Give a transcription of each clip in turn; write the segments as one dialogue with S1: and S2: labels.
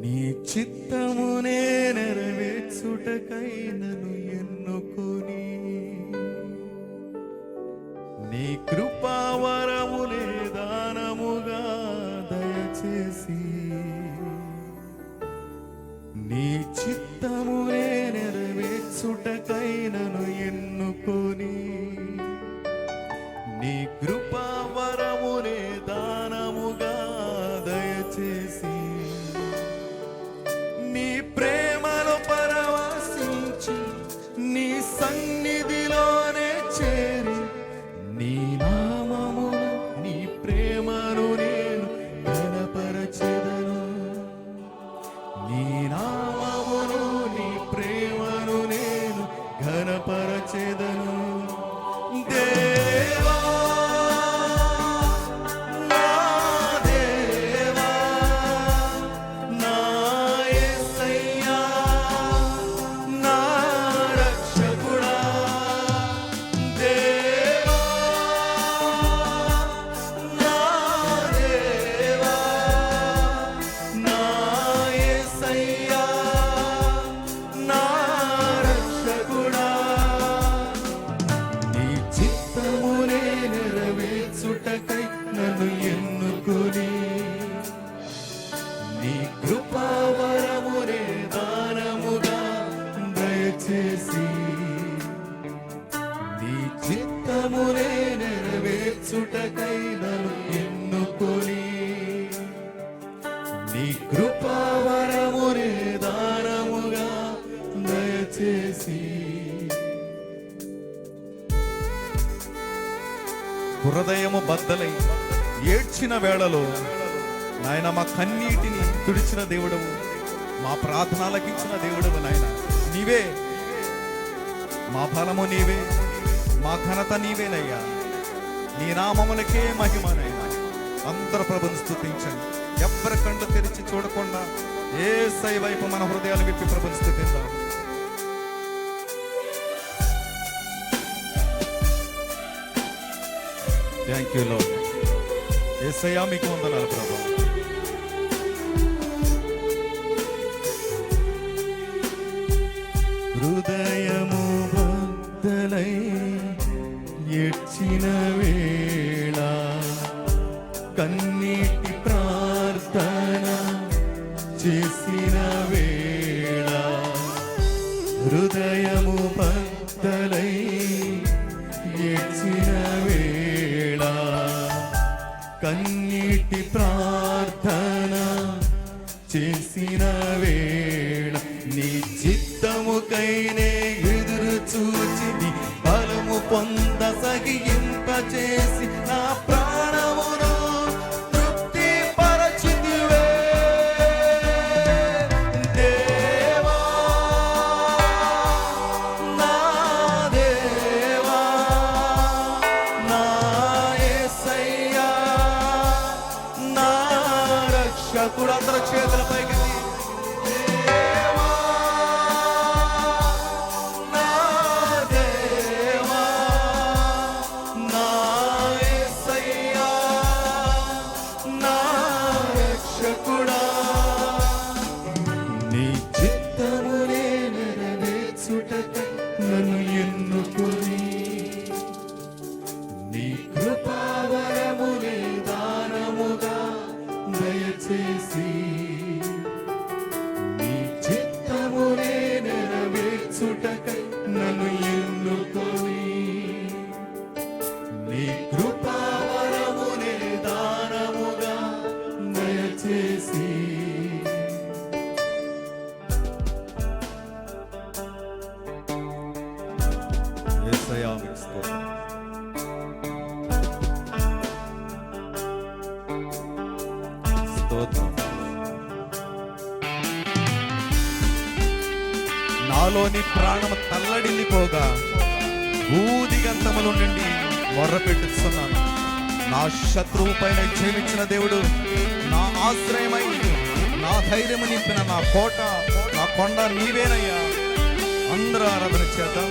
S1: నీ చిత్తమునే నెరవేర్చుటకైనను ఎన్నుకొని. నీ కృపావరమునే దానముగా దయచేసి. నీ చిత్తమునే నెరవేర్చుట నెరవేర్చుటకై నన్ను ఏడ్చిన వేళలో నాయన మా కన్నీటిని తుడిచిన దేవుడవు మా ప్రార్థనలకు ఇచ్చిన దేవుడవు నాయన. నీవే మా ఫలము నీవే మా ఘనత నీవేనయ్యా నీ నామములకే మహిమనైనా అందరు ప్రభుని స్థుతించండి ఎవ్వరి కళ్ళు తెరిచి చూడకుండా ఏ సై వైపు మన హృదయాలు విప్పి ప్రభుని స్థుతిద్దాం థ్యాంక్ యూ లో ఏసయ్యా మీకు వందనాలు ప్రభు హృదయము బద్దలై ఎడ్చిన వేళ కన్నీటి ప్రార్థన చేసిన వేళ హృదయము చిత్తముకైనే ఎదురు చూచి నీ బలము పొంద సగియింప చేసి నా ప్రాణమును తృప్తి పరచితివే దేవా నా దేవా నా ఏసయ్యా నా రక్షకుడు. అందరూ చేతుల నీ కృపావరమునే దానముగా దయచేసి స్తోత్రం నాలోని ప్రాణము తల్లడిల్లిపోగా ఊదిగంతముల నుండి మొర్రపెట్టుతున్నాను నా శత్రువు పైన జయించిన దేవుడు నా ఆశ్రయమై నా ధైర్యము నింపిన నా కోట నా కొండ నీవేనయ్యా. అందరూ ఆరాధన చేద్దాం.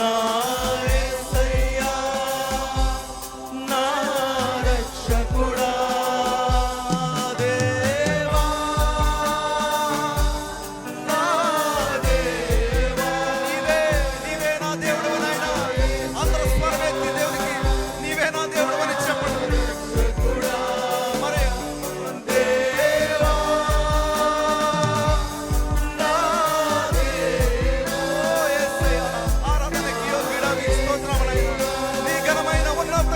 S1: না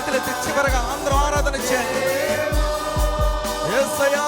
S1: చేతులెత్తి చివరగా అందరూ ఆరాధన చేయండి. అయ్యా